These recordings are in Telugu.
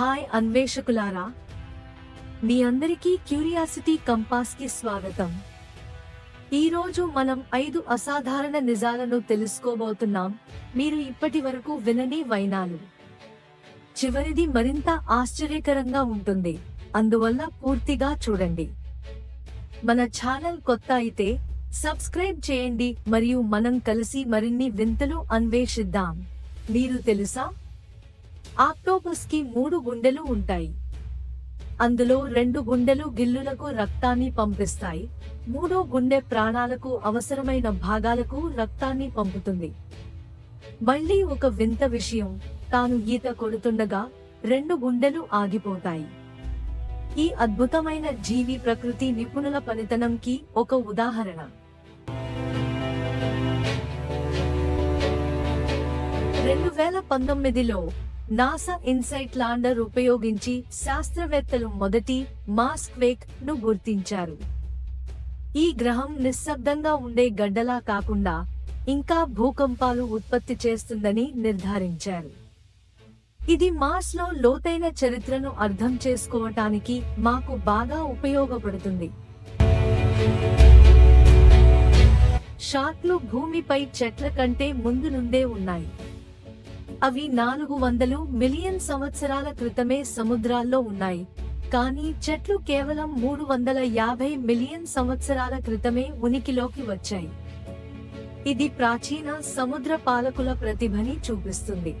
హాయ్ అన్వేషకులారా మీ అందరికీ క్యూరియాసిటీ కంపాస్కి స్వాగతం. ఈరోజు మనం ఐదు అసాధారణ నిజాలను తెలుసుకోబోతున్నాం. మీరు ఇప్పటి వరకు వినని వైనాలు. చివరిది మరింత ఆశ్చర్యకరంగా ఉంటుంది. అందువల్ల పూర్తిగా చూడండి. మన ఛానల్ కొత్త అయితే సబ్స్క్రైబ్ చేయండి. మరియు మనం కలిసి మరిన్ని వింతలు అన్వేషిద్దాం. మీరు తెలుసా? ఆక్టోపస్కి మూడు గుండెలు ఉంటాయి. అందులో రెండు గుండెలు గిల్లులకు రక్తాన్ని పంపిస్తాయి. మూడో గుండె ప్రాణాలకు అవసరమైన భాగాలకు రక్తాన్ని పంపుతుంది. మళ్ళీ ఒక వింత విషయం తాను ఈత కొడుతుండగా రెండు గుండెలు ఆగిపోతాయి. ఈ అద్భుతమైన జీవి ప్రకృతి నిపుణుల పనితనంకి ఒక ఉదాహరణ. రెండు వేల పంతొమ్మిదిలో నాసా ఇన్సైట్ లాండర్ ఉపయోగించి శాస్త్రవేత్తలు మొదటి మాస్ క్వేక్ను గుర్తించారు. ఈ గ్రహం నిశ్శబ్దంగా ఉండే గడ్డలా కాకుండా ఇంకా భూకంపాలు ఉత్పత్తి చేస్తుందని నిర్ధారించారు. ఇది మార్స్లో లోతైన చరిత్రను అర్థం చేసుకోవటానికి మాకు బాగా ఉపయోగపడుతుంది. షార్క్లు భూమిపై చెట్ల కంటే ముందు నుండే ఉన్నాయి. అవి నాలుగు వందలు మిలియన్ సంవత్సరాల క్రితమే సముద్రాల్లో ఉన్నాయి. కానీ చెట్లు కేవలం మూడు వందల యాభై మిలియన్ సంవత్సరాల క్రితమే ఉనికిలోకి వచ్చాయి. ఇది ప్రాచీన సముద్ర పాలకుల ప్రతిభని చూపిస్తుంది.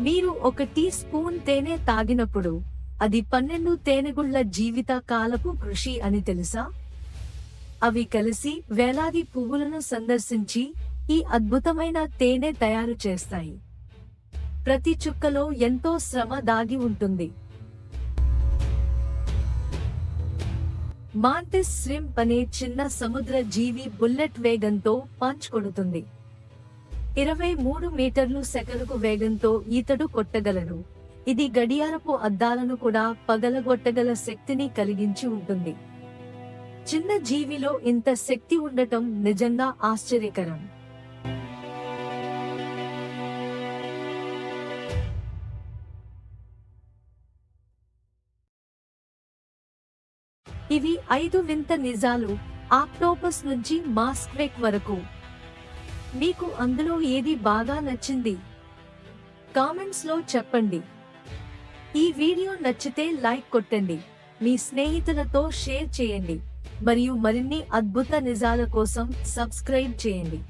మీరు ఒక టీ స్పూన్ తేనె తాగినప్పుడు అది పన్నెండు తేనెగుళ్ళ జీవిత కాలపు కృషి అని తెలుసా? అవి కలిసి వేలాది పువ్వులను సందర్శించి ఈ అద్భుతమైన తేనె తయారు చేస్తాయి. ప్రతి చుక్కలో ఎంతో శ్రమ దాగి ఉంటుంది. మాంటిస్ శ్రింప్ అనే చిన్న సముద్ర జీవి బుల్లెట్ వేగంతో పంచ్ కొడుతుంది. ఇరవై మూడు మీటర్లు సెకనుకు వేగంతో ఈతడు కొట్టగలడు. ఇది గడియారపు అద్దాలను కూడా పగలగొట్టగల శక్తిని కలిగించి ఉంటుంది. చిన్న జీవిలో ఇంత శక్తి ఉండటం నిజంగా ఆశ్చర్యకరం. ఇవి ఐదు వింత నిజాలు ఆక్టోపస్ నుంచి మాస్క్వేక్ వరకు. మీకు అందులో ఏది బాగా నచ్చింది? కామెంట్స్లో చెప్పండి. ఈ వీడియో నచ్చితే లైక్ కొట్టండి. మీ స్నేహితులతో షేర్ చేయండి. మరియు మరిన్ని అద్భుత నిజాల కోసం సబ్స్క్రైబ్ చేయండి.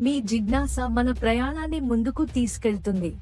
మీ జిజ్ఞాస మన ప్రయాణాన్ని ముందుకు తీసుకెళ్తుంది.